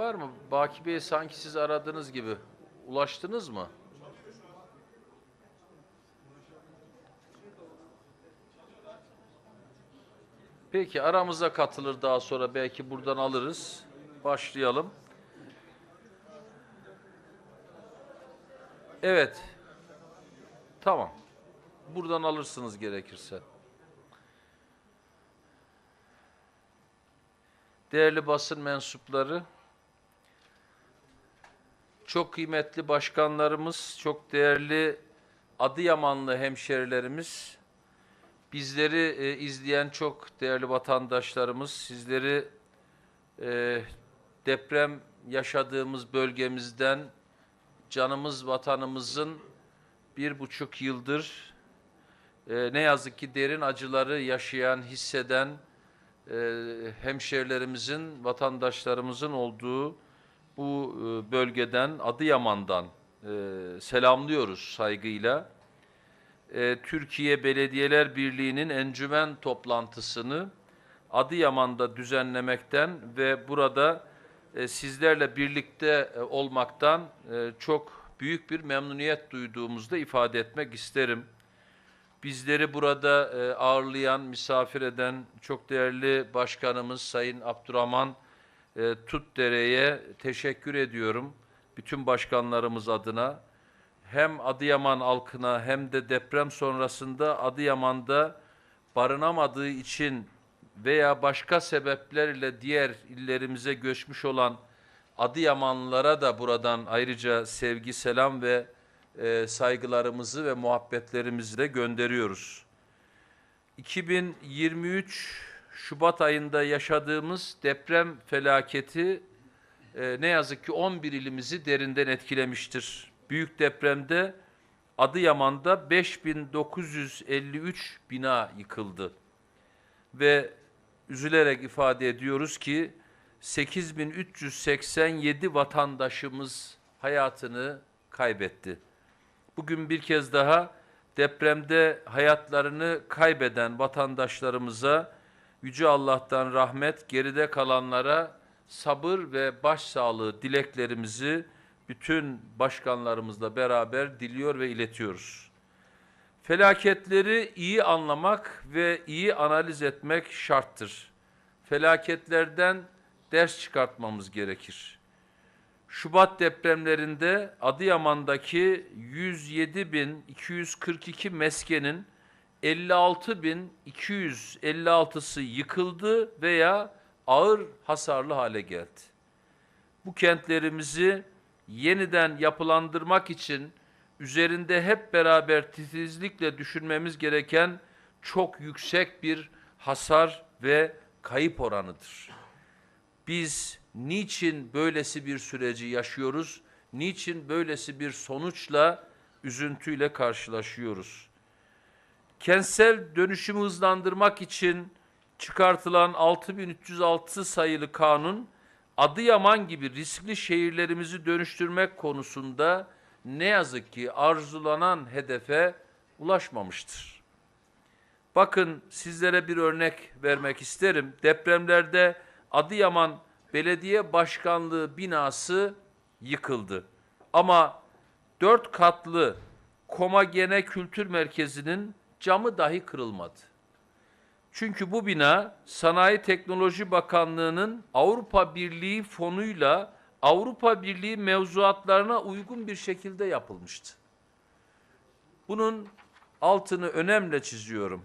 var mı? Baki Bey sanki siz aradığınız gibi. Ulaştınız mı? Peki aramıza katılır daha sonra belki buradan alırız. Başlayalım. Evet. Tamam. Buradan alırsınız gerekirse. Değerli basın mensupları, çok kıymetli başkanlarımız, çok değerli Adıyamanlı hemşerilerimiz, bizleri e, izleyen çok değerli vatandaşlarımız, sizleri e, deprem yaşadığımız bölgemizden, canımız vatanımızın bir buçuk yıldır e, ne yazık ki derin acıları yaşayan, hisseden e, hemşerilerimizin, vatandaşlarımızın olduğu bu e, bölgeden, Adıyaman'dan e, selamlıyoruz saygıyla. E, Türkiye Belediyeler Birliği'nin encümen toplantısını Adıyaman'da düzenlemekten ve burada sizlerle birlikte olmaktan çok büyük bir memnuniyet duyduğumuzu da ifade etmek isterim. Bizleri burada ağırlayan, misafir eden çok değerli başkanımız Sayın Abdurrahman e, Tutdere'ye teşekkür ediyorum. Bütün başkanlarımız adına. Hem Adıyaman halkına hem de deprem sonrasında Adıyaman'da barınamadığı için veya başka sebeplerle diğer illerimize göçmüş olan Adıyamanlılara da buradan ayrıca sevgi, selam ve e, saygılarımızı ve muhabbetlerimizi de gönderiyoruz. 2023 Şubat ayında yaşadığımız deprem felaketi e, ne yazık ki 11 ilimizi derinden etkilemiştir. Büyük depremde Adıyaman'da 5953 bina yıkıldı. Ve üzülerek ifade ediyoruz ki 8387 vatandaşımız hayatını kaybetti. Bugün bir kez daha depremde hayatlarını kaybeden vatandaşlarımıza Yüce Allah'tan rahmet, geride kalanlara sabır ve başsağlığı dileklerimizi bütün başkanlarımızla beraber diliyor ve iletiyoruz. Felaketleri iyi anlamak ve iyi analiz etmek şarttır. Felaketlerden ders çıkartmamız gerekir. Şubat depremlerinde Adıyaman'daki 107.242 meskenin 56.256'sı yıkıldı veya ağır hasarlı hale geldi. Bu kentlerimizi yeniden yapılandırmak için üzerinde hep beraber titizlikle düşünmemiz gereken çok yüksek bir hasar ve kayıp oranıdır. Biz niçin böylesi bir süreci yaşıyoruz? Niçin böylesi bir sonuçla, üzüntüyle karşılaşıyoruz? Kentsel dönüşümü hızlandırmak için çıkartılan 6306 sayılı kanun, Adıyaman gibi riskli şehirlerimizi dönüştürmek konusunda ne yazık ki arzulanan hedefe ulaşmamıştır. Bakın sizlere bir örnek vermek isterim. Depremlerde Adıyaman Belediye Başkanlığı binası yıkıldı. Ama dört katlı Komagene Kültür Merkezi'nin camı dahi kırılmadı. Çünkü bu bina Sanayi Teknoloji Bakanlığı'nın Avrupa Birliği fonuyla Avrupa Birliği mevzuatlarına uygun bir şekilde yapılmıştı. Bunun altını önemli çiziyorum.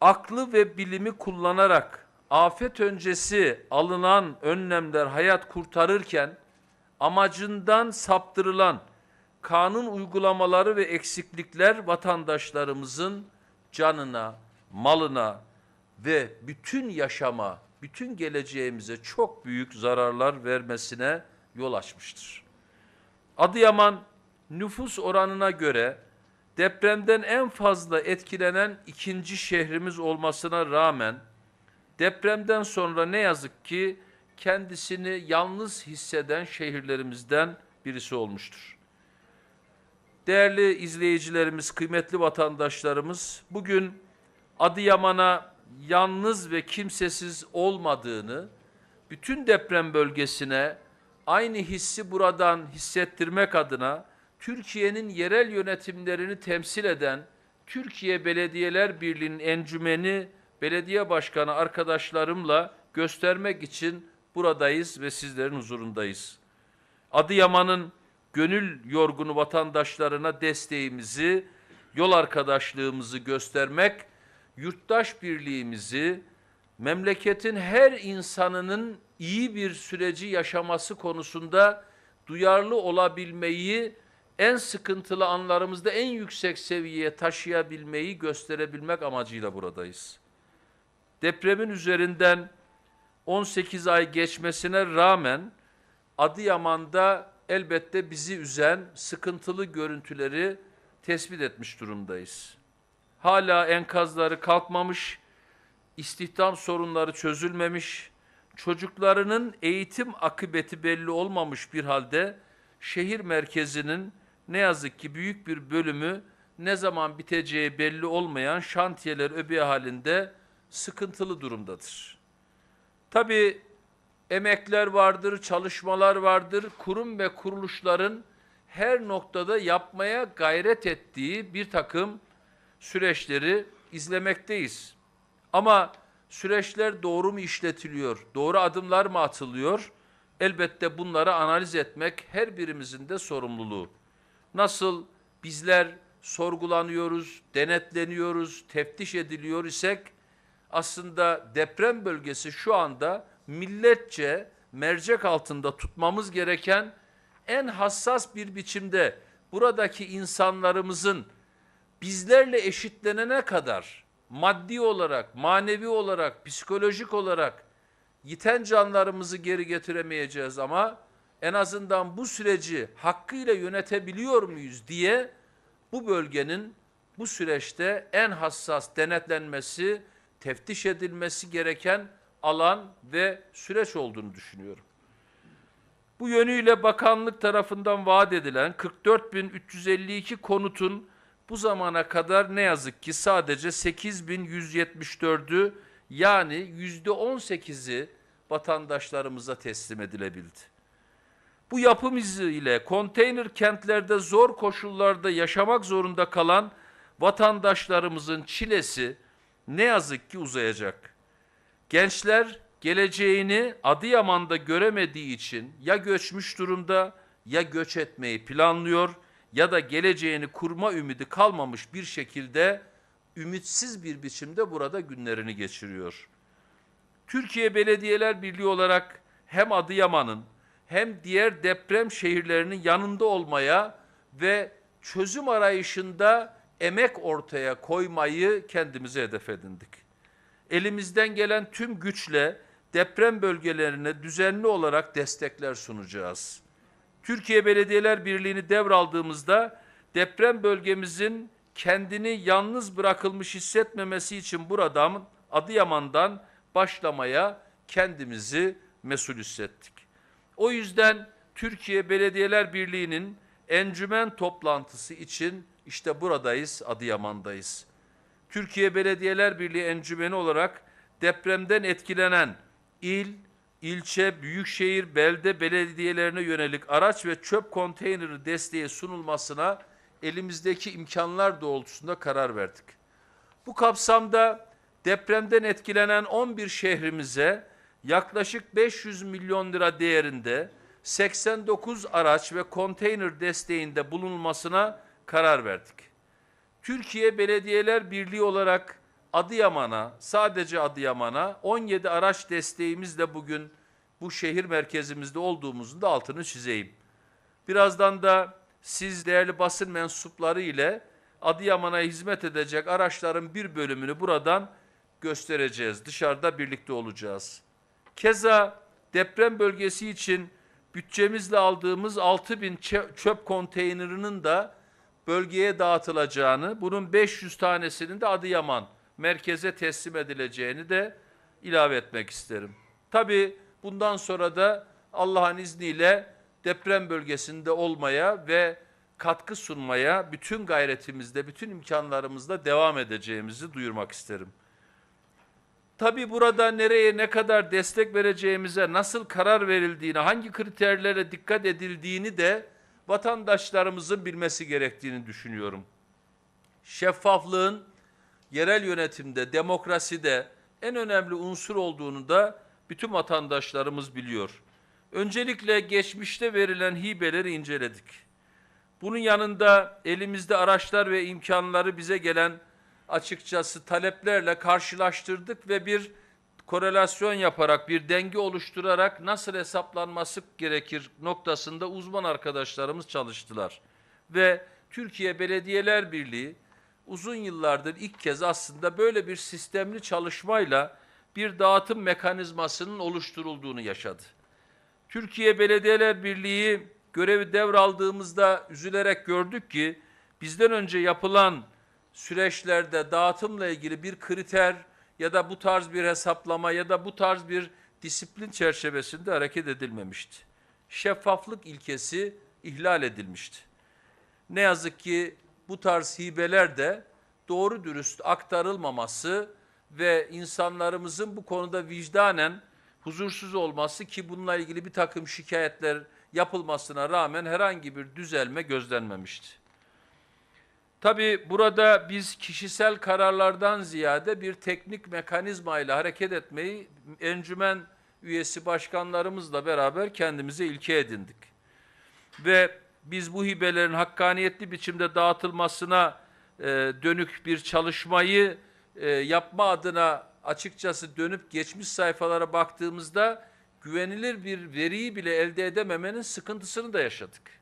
Aklı ve bilimi kullanarak afet öncesi alınan önlemler hayat kurtarırken amacından saptırılan kanun uygulamaları ve eksiklikler vatandaşlarımızın canına, malına ve bütün yaşama, bütün geleceğimize çok büyük zararlar vermesine yol açmıştır. Adıyaman nüfus oranına göre depremden en fazla etkilenen ikinci şehrimiz olmasına rağmen depremden sonra ne yazık ki kendisini yalnız hisseden şehirlerimizden birisi olmuştur. Değerli izleyicilerimiz, kıymetli vatandaşlarımız, bugün Adıyaman'a yalnız ve kimsesiz olmadığını, bütün deprem bölgesine aynı hissi buradan hissettirmek adına Türkiye'nin yerel yönetimlerini temsil eden Türkiye Belediyeler Birliği'nin encümeni belediye başkanı arkadaşlarımla göstermek için buradayız ve sizlerin huzurundayız. Adıyaman'ın gönül yorgunu vatandaşlarına desteğimizi, yol arkadaşlığımızı göstermek, yurttaş birliğimizi, memleketin her insanının iyi bir süreci yaşaması konusunda duyarlı olabilmeyi, en sıkıntılı anlarımızda en yüksek seviyeye taşıyabilmeyi gösterebilmek amacıyla buradayız. Depremin üzerinden 18 ay geçmesine rağmen Adıyaman'da elbette bizi üzen sıkıntılı görüntüleri tespit etmiş durumdayız. Hala enkazları kalkmamış, istihdam sorunları çözülmemiş, çocuklarının eğitim akıbeti belli olmamış bir halde şehir merkezinin ne yazık ki büyük bir bölümü ne zaman biteceği belli olmayan şantiyeler öbeği halinde sıkıntılı durumdadır. Tabii emekler vardır, çalışmalar vardır. Kurum ve kuruluşların her noktada yapmaya gayret ettiği bir takım süreçleri izlemekteyiz. Ama süreçler doğru mu işletiliyor, doğru adımlar mı atılıyor? Elbette bunları analiz etmek her birimizin de sorumluluğu. Nasıl bizler sorgulanıyoruz, denetleniyoruz, teftiş ediliyor isek aslında deprem bölgesi şu anda milletçe mercek altında tutmamız gereken en hassas bir biçimde buradaki insanlarımızın bizlerle eşitlenene kadar maddi olarak, manevi olarak, psikolojik olarak yiten canlarımızı geri getiremeyeceğiz ama en azından bu süreci hakkıyla yönetebiliyor muyuz diye bu bölgenin bu süreçte en hassas denetlenmesi, teftiş edilmesi gereken alan ve süreç olduğunu düşünüyorum. Bu yönüyle bakanlık tarafından vaat edilen 44.352 konutun bu zamana kadar ne yazık ki sadece 8.174'ü yani yüzde 18'i vatandaşlarımıza teslim edilebildi. Bu yapım izi ile konteyner kentlerde zor koşullarda yaşamak zorunda kalan vatandaşlarımızın çilesi ne yazık ki uzayacak. Gençler geleceğini Adıyaman'da göremediği için ya göçmüş durumda ya göç etmeyi planlıyor ya da geleceğini kurma ümidi kalmamış bir şekilde ümitsiz bir biçimde burada günlerini geçiriyor. Türkiye Belediyeler Birliği olarak hem Adıyaman'ın hem diğer deprem şehirlerinin yanında olmaya ve çözüm arayışında emek ortaya koymayı kendimize hedef edindik. Elimizden gelen tüm güçle deprem bölgelerine düzenli olarak destekler sunacağız. Türkiye Belediyeler Birliği'ni devraldığımızda deprem bölgemizin kendini yalnız bırakılmış hissetmemesi için buradan Adıyaman'dan başlamaya kendimizi mesul hissettik. O yüzden Türkiye Belediyeler Birliği'nin encümen toplantısı için işte buradayız, Adıyaman'dayız. Türkiye Belediyeler Birliği encümeni olarak depremden etkilenen il, ilçe, büyükşehir, belde belediyelerine yönelik araç ve çöp konteyneri desteği sunulmasına elimizdeki imkanlar doğrultusunda karar verdik. Bu kapsamda depremden etkilenen 11 şehrimize yaklaşık 500 milyon lira değerinde 89 araç ve konteyner desteğinde bulunulmasına karar verdik. Türkiye Belediyeler Birliği olarak Adıyaman'a, sadece Adıyaman'a 17 araç desteğimizle bugün bu şehir merkezimizde olduğumuzun da altını çizeyim. Birazdan da siz değerli basın mensupları ile Adıyaman'a hizmet edecek araçların bir bölümünü buradan göstereceğiz. Dışarıda birlikte olacağız. Keza deprem bölgesi için bütçemizle aldığımız 6000 çöp konteynerinin de bölgeye dağıtılacağını, bunun 500 tanesinin de Adıyaman merkeze teslim edileceğini de ilave etmek isterim. Tabii bundan sonra da Allah'ın izniyle deprem bölgesinde olmaya ve katkı sunmaya bütün gayretimizde, bütün imkanlarımızla devam edeceğimizi duyurmak isterim. Tabi burada nereye ne kadar destek vereceğimize, nasıl karar verildiğini, hangi kriterlere dikkat edildiğini de vatandaşlarımızın bilmesi gerektiğini düşünüyorum. Şeffaflığın yerel yönetimde, demokraside en önemli unsur olduğunu da bütün vatandaşlarımız biliyor. Öncelikle geçmişte verilen hibeleri inceledik. Bunun yanında elimizde araçlar ve imkanları bize gelen açıkçası taleplerle karşılaştırdık ve bir korelasyon yaparak, bir denge oluşturarak nasıl hesaplanması gerekir noktasında uzman arkadaşlarımız çalıştılar. Ve Türkiye Belediyeler Birliği uzun yıllardır ilk kez aslında böyle bir sistemli çalışmayla bir dağıtım mekanizmasının oluşturulduğunu yaşadı. Türkiye Belediyeler Birliği görevi devraldığımızda üzülerek gördük ki bizden önce yapılan süreçlerde dağıtımla ilgili bir kriter ya da bu tarz bir hesaplama ya da bu tarz bir disiplin çerçevesinde hareket edilmemişti. Şeffaflık ilkesi ihlal edilmişti. Ne yazık ki bu tarz hibeler de doğru dürüst aktarılmaması ve insanlarımızın bu konuda vicdanen huzursuz olması ki bununla ilgili bir takım şikayetler yapılmasına rağmen herhangi bir düzelme gözlenmemişti. Tabii burada biz kişisel kararlardan ziyade bir teknik mekanizma ile hareket etmeyi encümen üyesi başkanlarımızla beraber kendimize ilke edindik. Ve biz bu hibelerin hakkaniyetli biçimde dağıtılmasına e, dönük bir çalışmayı e, yapma adına açıkçası dönüp geçmiş sayfalara baktığımızda güvenilir bir veriyi bile elde edememenin sıkıntısını da yaşadık.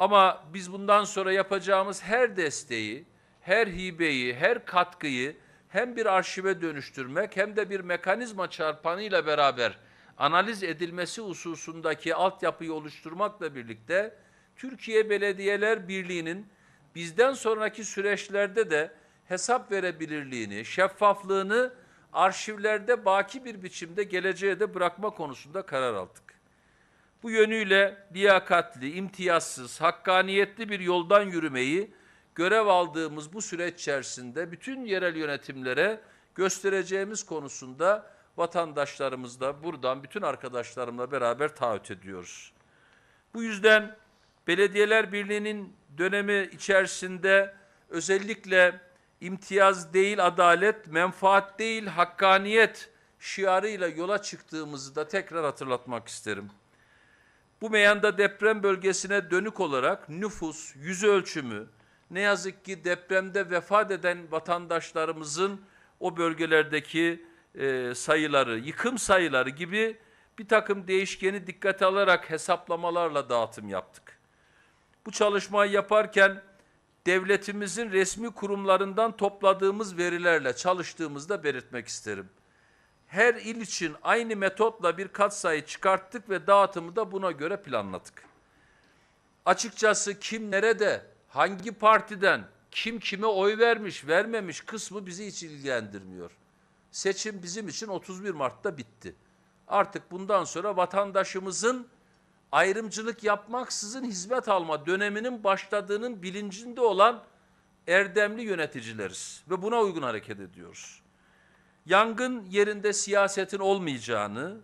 Ama biz bundan sonra yapacağımız her desteği, her hibeyi, her katkıyı hem bir arşive dönüştürmek hem de bir mekanizma çarpanıyla beraber analiz edilmesi hususundaki altyapıyı oluşturmakla birlikte Türkiye Belediyeler Birliği'nin bizden sonraki süreçlerde de hesap verebilirliğini, şeffaflığını arşivlerde baki bir biçimde geleceğe de bırakma konusunda karar aldık. Bu yönüyle liyakatli, imtiyazsız, hakkaniyetli bir yoldan yürümeyi görev aldığımız bu süreç içerisinde bütün yerel yönetimlere göstereceğimiz konusunda vatandaşlarımızla buradan bütün arkadaşlarımla beraber taahhüt ediyoruz. Bu yüzden Belediyeler Birliği'nin dönemi içerisinde özellikle imtiyaz değil adalet, menfaat değil hakkaniyet şiarıyla yola çıktığımızı da tekrar hatırlatmak isterim. Bu meyanda deprem bölgesine dönük olarak nüfus, yüz ölçümü, ne yazık ki depremde vefat eden vatandaşlarımızın o bölgelerdeki e, sayıları, yıkım sayıları gibi bir takım değişkeni dikkate alarak hesaplamalarla dağıtım yaptık. Bu çalışmayı yaparken devletimizin resmi kurumlarından topladığımız verilerle çalıştığımızda belirtmek isterim. Her il için aynı metotla bir katsayı çıkarttık ve dağıtımı da buna göre planladık. Açıkçası kim nerede, hangi partiden, kim kime oy vermiş, vermemiş kısmı bizi hiç ilgilendirmiyor. Seçim bizim için 31 Mart'ta bitti. Artık bundan sonra vatandaşımızın ayrımcılık yapmaksızın hizmet alma döneminin başladığının bilincinde olan erdemli yöneticileriz ve buna uygun hareket ediyoruz. Yangın yerinde siyasetin olmayacağını,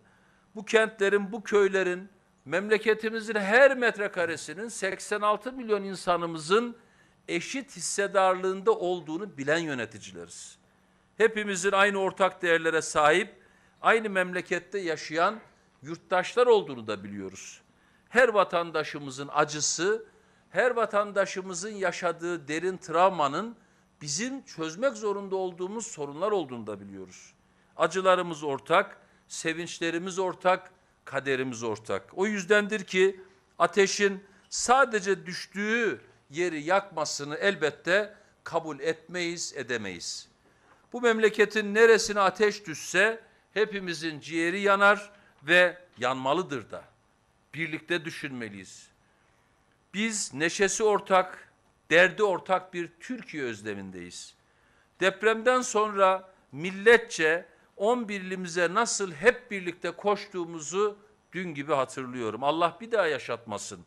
bu kentlerin, bu köylerin, memleketimizin her metrekaresinin 86 milyon insanımızın eşit hissedarlığında olduğunu bilen yöneticileriz. Hepimizin aynı ortak değerlere sahip, aynı memlekette yaşayan yurttaşlar olduğunu da biliyoruz her vatandaşımızın acısı, her vatandaşımızın yaşadığı derin travmanın bizim çözmek zorunda olduğumuz sorunlar olduğunu da biliyoruz. Acılarımız ortak, sevinçlerimiz ortak, kaderimiz ortak. O yüzdendir ki ateşin sadece düştüğü yeri yakmasını elbette kabul etmeyiz, edemeyiz. Bu memleketin neresine ateş düşse hepimizin ciğeri yanar ve yanmalıdır da birlikte düşünmeliyiz. Biz neşesi ortak, derdi ortak bir Türkiye özlemindeyiz. Depremden sonra milletçe 11'limize nasıl hep birlikte koştuğumuzu dün gibi hatırlıyorum. Allah bir daha yaşatmasın.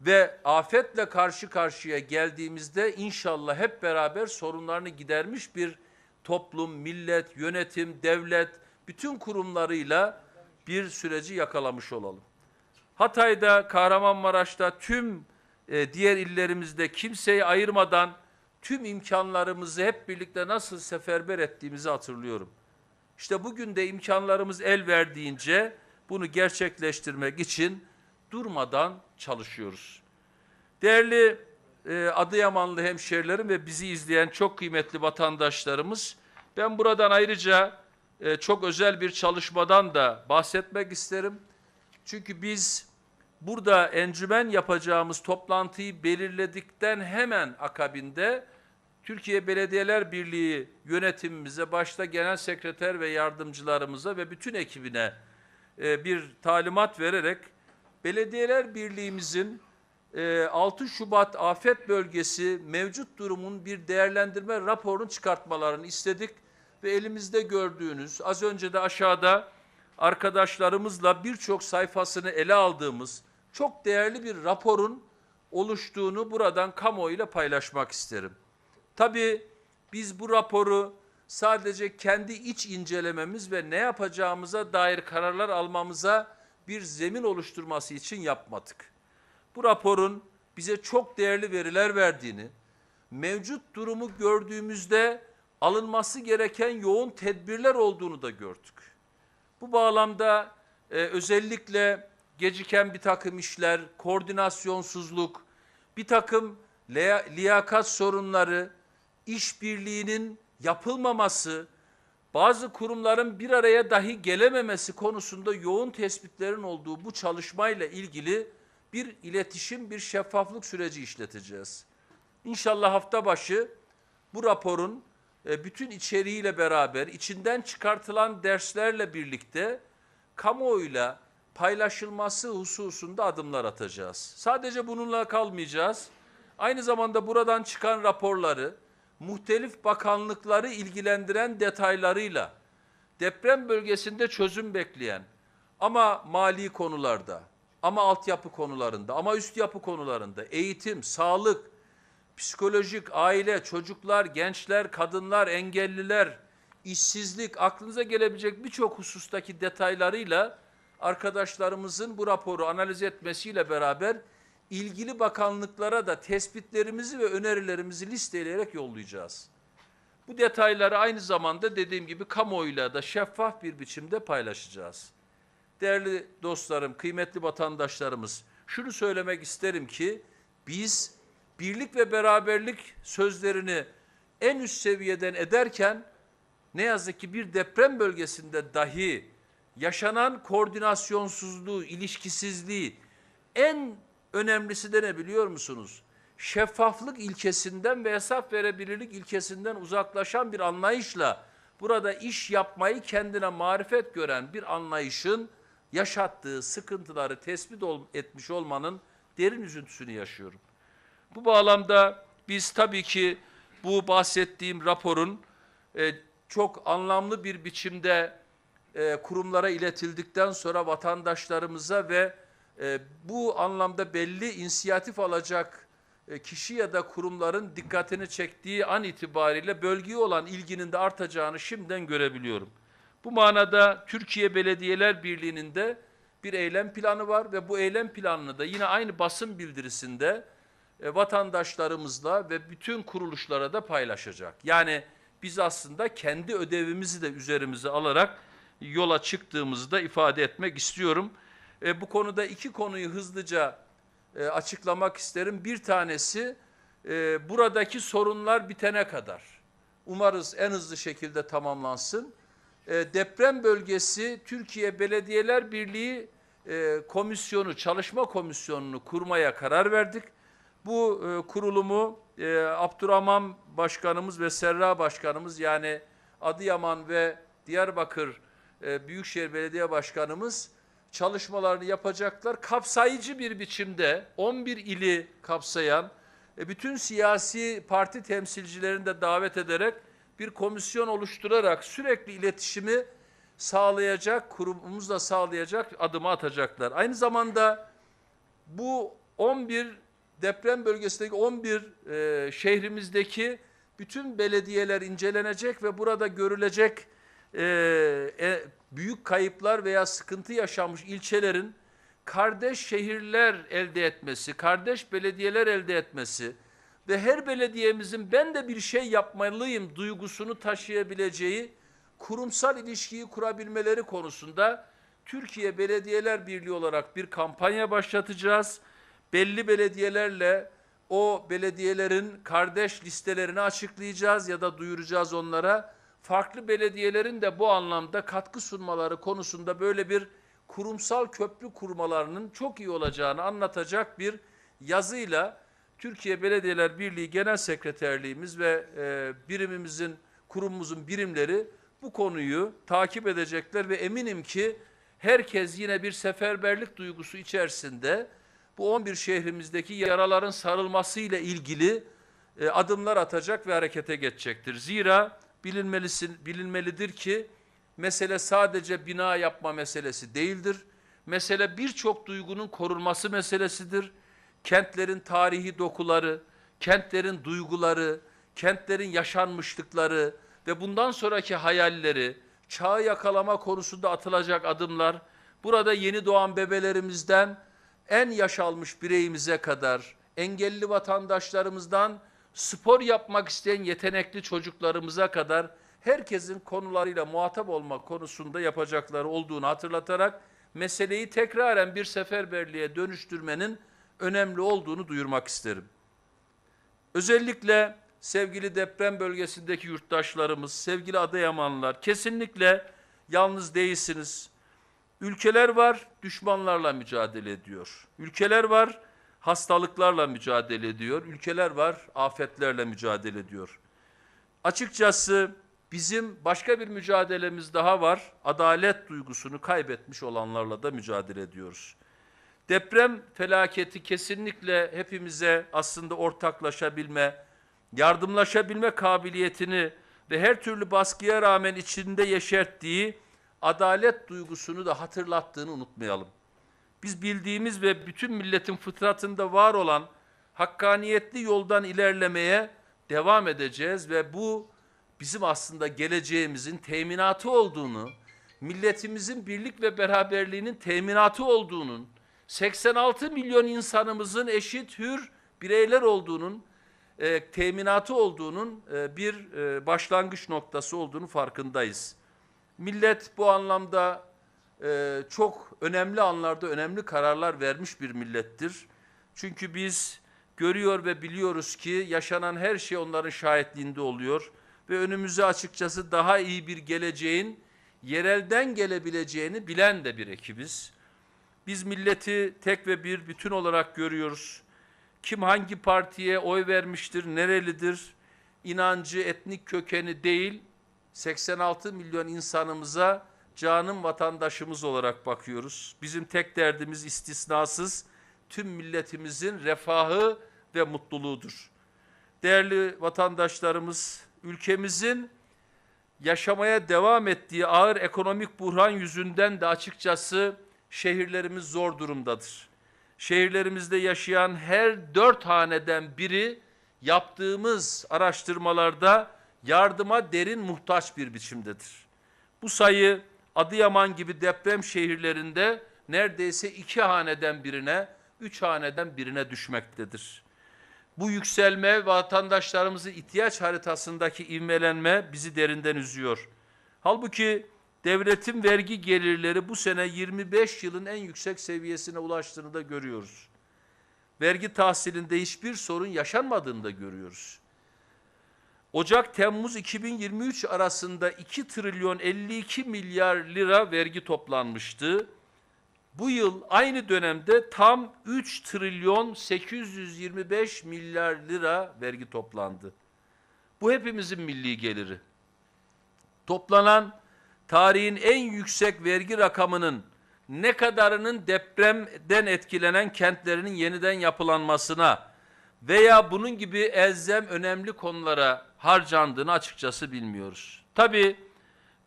Ve afetle karşı karşıya geldiğimizde inşallah hep beraber sorunlarını gidermiş bir toplum, millet, yönetim, devlet bütün kurumlarıyla bir süreci yakalamış olalım. Hatay'da, Kahramanmaraş'ta tüm e, diğer illerimizde kimseyi ayırmadan tüm imkanlarımızı hep birlikte nasıl seferber ettiğimizi hatırlıyorum. İşte bugün de imkanlarımız el verdiğince bunu gerçekleştirmek için durmadan çalışıyoruz. Değerli e, Adıyamanlı hemşerilerim ve bizi izleyen çok kıymetli vatandaşlarımız, ben buradan ayrıca e, çok özel bir çalışmadan da bahsetmek isterim. Çünkü biz burada encümen yapacağımız toplantıyı belirledikten hemen akabinde Türkiye Belediyeler Birliği yönetimimize, başta genel sekreter ve yardımcılarımıza ve bütün ekibine e, bir talimat vererek Belediyeler Birliğimizin e, 6 Şubat afet bölgesi mevcut durumun bir değerlendirme raporunu çıkartmalarını istedik ve elimizde gördüğünüz az önce de aşağıda arkadaşlarımızla birçok sayfasını ele aldığımız çok değerli bir raporun oluştuğunu buradan kamuoyuyla paylaşmak isterim. Tabii biz bu raporu sadece kendi iç incelememiz ve ne yapacağımıza dair kararlar almamıza bir zemin oluşturması için yapmadık. Bu raporun bize çok değerli veriler verdiğini, mevcut durumu gördüğümüzde alınması gereken yoğun tedbirler olduğunu da gördük. Bu bağlamda e, özellikle geciken bir takım işler, koordinasyonsuzluk, bir takım liya- liyakat sorunları, işbirliğinin yapılmaması, bazı kurumların bir araya dahi gelememesi konusunda yoğun tespitlerin olduğu bu çalışmayla ilgili bir iletişim, bir şeffaflık süreci işleteceğiz. İnşallah hafta başı bu raporun e, bütün içeriğiyle beraber, içinden çıkartılan derslerle birlikte kamuoyuyla paylaşılması hususunda adımlar atacağız. Sadece bununla kalmayacağız. Aynı zamanda buradan çıkan raporları, muhtelif bakanlıkları ilgilendiren detaylarıyla deprem bölgesinde çözüm bekleyen ama mali konularda, ama altyapı konularında, ama üst yapı konularında, eğitim, sağlık, psikolojik, aile, çocuklar, gençler, kadınlar, engelliler, işsizlik, aklınıza gelebilecek birçok husustaki detaylarıyla arkadaşlarımızın bu raporu analiz etmesiyle beraber ilgili bakanlıklara da tespitlerimizi ve önerilerimizi listeleyerek yollayacağız. Bu detayları aynı zamanda dediğim gibi kamuoyuyla da şeffaf bir biçimde paylaşacağız. Değerli dostlarım, kıymetli vatandaşlarımız, şunu söylemek isterim ki biz birlik ve beraberlik sözlerini en üst seviyeden ederken ne yazık ki bir deprem bölgesinde dahi yaşanan koordinasyonsuzluğu, ilişkisizliği en önemlisi de ne biliyor musunuz? Şeffaflık ilkesinden ve hesap verebilirlik ilkesinden uzaklaşan bir anlayışla burada iş yapmayı kendine marifet gören bir anlayışın yaşattığı sıkıntıları tespit etmiş olmanın derin üzüntüsünü yaşıyorum. Bu bağlamda biz tabii ki bu bahsettiğim raporun e, çok anlamlı bir biçimde e, kurumlara iletildikten sonra vatandaşlarımıza ve e, bu anlamda belli inisiyatif alacak e, kişi ya da kurumların dikkatini çektiği an itibariyle bölgeye olan ilginin de artacağını şimdiden görebiliyorum. Bu manada Türkiye Belediyeler Birliği'nin de bir eylem planı var ve bu eylem planını da yine aynı basın bildirisinde e, vatandaşlarımızla ve bütün kuruluşlara da paylaşacak. Yani biz aslında kendi ödevimizi de üzerimize alarak yola çıktığımızı da ifade etmek istiyorum. E, bu konuda iki konuyu hızlıca e, açıklamak isterim. Bir tanesi e, buradaki sorunlar bitene kadar. Umarız en hızlı şekilde tamamlansın. E, deprem bölgesi Türkiye Belediyeler Birliği e, komisyonu, çalışma komisyonunu kurmaya karar verdik. Bu e, kurulumu e, Abdurrahman Başkanımız ve Serra Başkanımız yani Adıyaman ve Diyarbakır e, Büyükşehir Belediye Başkanımız çalışmalarını yapacaklar. Kapsayıcı bir biçimde 11 ili kapsayan e, bütün siyasi parti temsilcilerini de davet ederek bir komisyon oluşturarak sürekli iletişimi sağlayacak, kurumumuzla sağlayacak adımı atacaklar. Aynı zamanda bu 11 deprem bölgesindeki 11 e, şehrimizdeki bütün belediyeler incelenecek ve burada görülecek e, e, büyük kayıplar veya sıkıntı yaşanmış ilçelerin kardeş şehirler elde etmesi, kardeş belediyeler elde etmesi ve her belediyemizin ben de bir şey yapmalıyım duygusunu taşıyabileceği kurumsal ilişkiyi kurabilmeleri konusunda Türkiye Belediyeler Birliği olarak bir kampanya başlatacağız. Belli belediyelerle o belediyelerin kardeş listelerini açıklayacağız ya da duyuracağız onlara. Farklı belediyelerin de bu anlamda katkı sunmaları konusunda böyle bir kurumsal köprü kurmalarının çok iyi olacağını anlatacak bir yazıyla Türkiye Belediyeler Birliği Genel Sekreterliğimiz ve e, birimimizin, kurumumuzun birimleri bu konuyu takip edecekler ve eminim ki herkes yine bir seferberlik duygusu içerisinde bu 11 şehrimizdeki yaraların sarılması ile ilgili e, adımlar atacak ve harekete geçecektir. Zira bilinmelisin, bilinmelidir ki mesele sadece bina yapma meselesi değildir. Mesele birçok duygunun korunması meselesidir. Kentlerin tarihi dokuları, kentlerin duyguları, kentlerin yaşanmışlıkları ve bundan sonraki hayalleri, çağı yakalama konusunda atılacak adımlar, burada yeni doğan bebelerimizden en yaş almış bireyimize kadar, engelli vatandaşlarımızdan spor yapmak isteyen yetenekli çocuklarımıza kadar herkesin konularıyla muhatap olmak konusunda yapacakları olduğunu hatırlatarak meseleyi tekraren bir seferberliğe dönüştürmenin önemli olduğunu duyurmak isterim. Özellikle sevgili deprem bölgesindeki yurttaşlarımız, sevgili Adıyamanlılar kesinlikle yalnız değilsiniz. Ülkeler var düşmanlarla mücadele ediyor. Ülkeler var hastalıklarla mücadele ediyor. Ülkeler var afetlerle mücadele ediyor. Açıkçası bizim başka bir mücadelemiz daha var. Adalet duygusunu kaybetmiş olanlarla da mücadele ediyoruz. Deprem felaketi kesinlikle hepimize aslında ortaklaşabilme, yardımlaşabilme kabiliyetini ve her türlü baskıya rağmen içinde yeşerttiği adalet duygusunu da hatırlattığını unutmayalım. Biz bildiğimiz ve bütün milletin fıtratında var olan hakkaniyetli yoldan ilerlemeye devam edeceğiz ve bu bizim aslında geleceğimizin teminatı olduğunu, milletimizin birlik ve beraberliğinin teminatı olduğunun, 86 milyon insanımızın eşit hür bireyler olduğunun e, teminatı olduğunun e, bir e, başlangıç noktası olduğunu farkındayız. Millet bu anlamda e, çok önemli anlarda önemli kararlar vermiş bir millettir. Çünkü biz görüyor ve biliyoruz ki yaşanan her şey onların şahitliğinde oluyor ve önümüze açıkçası daha iyi bir geleceğin yerelden gelebileceğini bilen de bir ekibiz. Biz milleti tek ve bir bütün olarak görüyoruz. Kim hangi partiye oy vermiştir, nerelidir, inancı, etnik kökeni değil, 86 milyon insanımıza canım vatandaşımız olarak bakıyoruz. Bizim tek derdimiz istisnasız tüm milletimizin refahı ve mutluluğudur. Değerli vatandaşlarımız, ülkemizin yaşamaya devam ettiği ağır ekonomik buhran yüzünden de açıkçası şehirlerimiz zor durumdadır. Şehirlerimizde yaşayan her dört haneden biri yaptığımız araştırmalarda yardıma derin muhtaç bir biçimdedir. Bu sayı Adıyaman gibi deprem şehirlerinde neredeyse iki haneden birine, üç haneden birine düşmektedir. Bu yükselme vatandaşlarımızın ihtiyaç haritasındaki ivmelenme bizi derinden üzüyor. Halbuki devletin vergi gelirleri bu sene 25 yılın en yüksek seviyesine ulaştığını da görüyoruz. Vergi tahsilinde hiçbir sorun yaşanmadığını da görüyoruz. Ocak-Temmuz 2023 arasında 2 trilyon 52 milyar lira vergi toplanmıştı. Bu yıl aynı dönemde tam 3 trilyon 825 milyar lira vergi toplandı. Bu hepimizin milli geliri. Toplanan tarihin en yüksek vergi rakamının ne kadarının depremden etkilenen kentlerinin yeniden yapılanmasına veya bunun gibi elzem önemli konulara harcandığını açıkçası bilmiyoruz. Tabii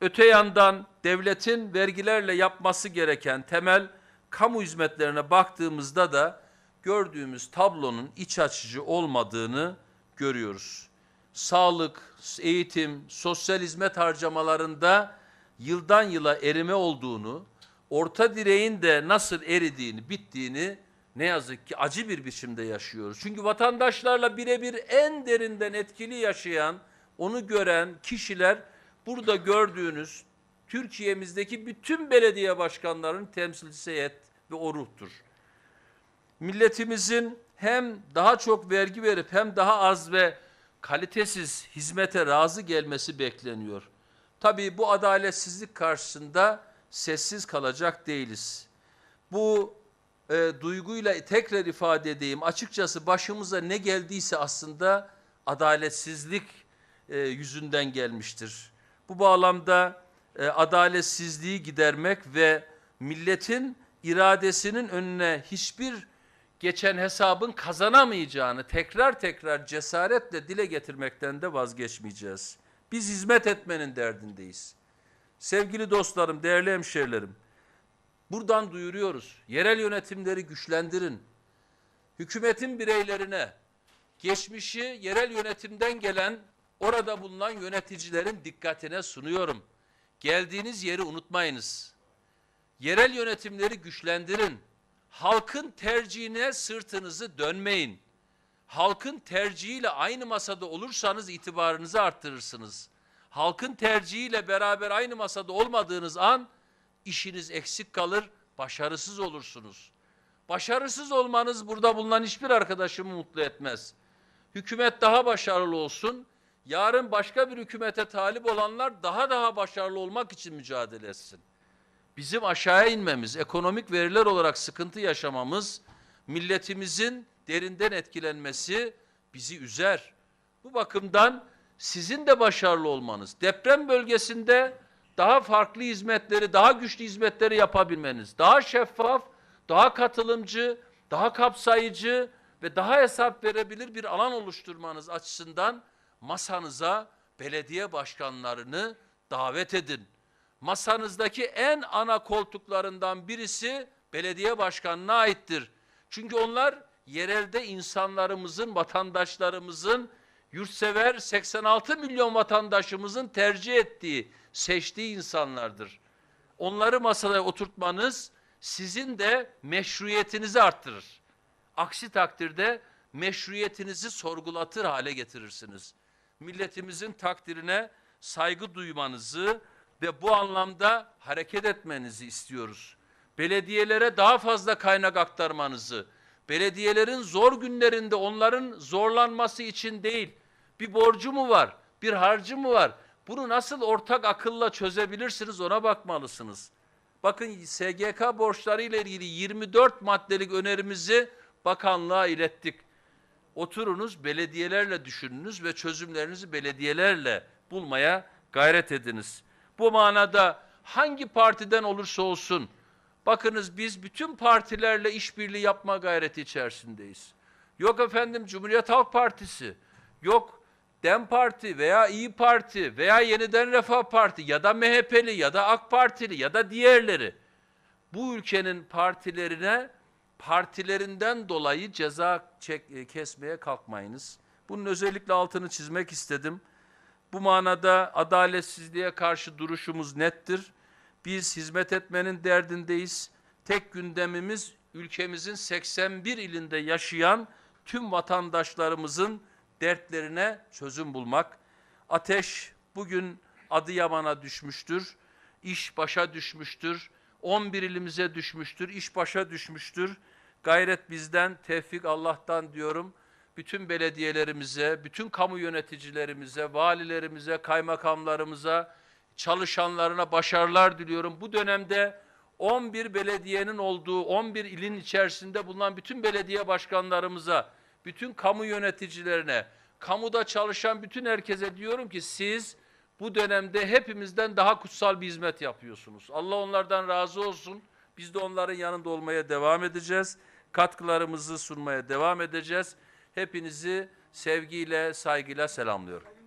öte yandan devletin vergilerle yapması gereken temel kamu hizmetlerine baktığımızda da gördüğümüz tablonun iç açıcı olmadığını görüyoruz. sağlık, eğitim, sosyal hizmet harcamalarında yıldan yıla erime olduğunu, orta direğin de nasıl eridiğini, bittiğini ne yazık ki acı bir biçimde yaşıyoruz. Çünkü vatandaşlarla birebir en derinden etkili yaşayan, onu gören kişiler burada gördüğünüz Türkiye'mizdeki bütün belediye başkanlarının temsilcisi heyet ve o ruhtur. Milletimizin hem daha çok vergi verip hem daha az ve kalitesiz hizmete razı gelmesi bekleniyor. Tabii bu adaletsizlik karşısında sessiz kalacak değiliz. Bu e, duyguyla tekrar ifade edeyim. Açıkçası başımıza ne geldiyse aslında adaletsizlik e, yüzünden gelmiştir. Bu bağlamda e, adaletsizliği gidermek ve milletin iradesinin önüne hiçbir geçen hesabın kazanamayacağını tekrar tekrar cesaretle dile getirmekten de vazgeçmeyeceğiz. Biz hizmet etmenin derdindeyiz. Sevgili dostlarım, değerli hemşerilerim, buradan duyuruyoruz. Yerel yönetimleri güçlendirin. Hükümetin bireylerine, geçmişi yerel yönetimden gelen orada bulunan yöneticilerin dikkatine sunuyorum. Geldiğiniz yeri unutmayınız. Yerel yönetimleri güçlendirin. Halkın tercihine sırtınızı dönmeyin. Halkın tercihiyle aynı masada olursanız itibarınızı arttırırsınız. Halkın tercihiyle beraber aynı masada olmadığınız an işiniz eksik kalır, başarısız olursunuz. Başarısız olmanız burada bulunan hiçbir arkadaşımı mutlu etmez. Hükümet daha başarılı olsun. Yarın başka bir hükümete talip olanlar daha daha başarılı olmak için mücadele etsin. Bizim aşağıya inmemiz, ekonomik veriler olarak sıkıntı yaşamamız, milletimizin derinden etkilenmesi bizi üzer. Bu bakımdan sizin de başarılı olmanız, deprem bölgesinde daha farklı hizmetleri, daha güçlü hizmetleri yapabilmeniz, daha şeffaf, daha katılımcı, daha kapsayıcı ve daha hesap verebilir bir alan oluşturmanız açısından masanıza belediye başkanlarını davet edin. Masanızdaki en ana koltuklarından birisi belediye başkanına aittir. Çünkü onlar yerelde insanlarımızın, vatandaşlarımızın, yurtsever 86 milyon vatandaşımızın tercih ettiği, seçtiği insanlardır. Onları masaya oturtmanız sizin de meşruiyetinizi arttırır. Aksi takdirde meşruiyetinizi sorgulatır hale getirirsiniz. Milletimizin takdirine saygı duymanızı ve bu anlamda hareket etmenizi istiyoruz. Belediyelere daha fazla kaynak aktarmanızı, belediyelerin zor günlerinde onların zorlanması için değil, bir borcu mu var, bir harcı mı var, bunu nasıl ortak akılla çözebilirsiniz ona bakmalısınız. Bakın SGK borçları ile ilgili 24 maddelik önerimizi bakanlığa ilettik. Oturunuz belediyelerle düşününüz ve çözümlerinizi belediyelerle bulmaya gayret ediniz. Bu manada hangi partiden olursa olsun bakınız biz bütün partilerle işbirliği yapma gayreti içerisindeyiz. Yok efendim Cumhuriyet Halk Partisi, yok DEM Parti veya İyi Parti veya Yeniden Refah Parti ya da MHP'li ya da AK Partili ya da diğerleri bu ülkenin partilerine partilerinden dolayı ceza çek, e, kesmeye kalkmayınız. Bunun özellikle altını çizmek istedim. Bu manada adaletsizliğe karşı duruşumuz nettir. Biz hizmet etmenin derdindeyiz. Tek gündemimiz ülkemizin 81 ilinde yaşayan tüm vatandaşlarımızın dertlerine çözüm bulmak. Ateş bugün Adıyaman'a düşmüştür. İş başa düşmüştür. 11 ilimize düşmüştür. İş başa düşmüştür. Gayret bizden, tevfik Allah'tan diyorum bütün belediyelerimize, bütün kamu yöneticilerimize, valilerimize, kaymakamlarımıza, çalışanlarına başarılar diliyorum. Bu dönemde 11 belediyenin olduğu, 11 ilin içerisinde bulunan bütün belediye başkanlarımıza, bütün kamu yöneticilerine, kamuda çalışan bütün herkese diyorum ki siz bu dönemde hepimizden daha kutsal bir hizmet yapıyorsunuz. Allah onlardan razı olsun. Biz de onların yanında olmaya devam edeceğiz. Katkılarımızı sunmaya devam edeceğiz. Hepinizi sevgiyle, saygıyla selamlıyorum.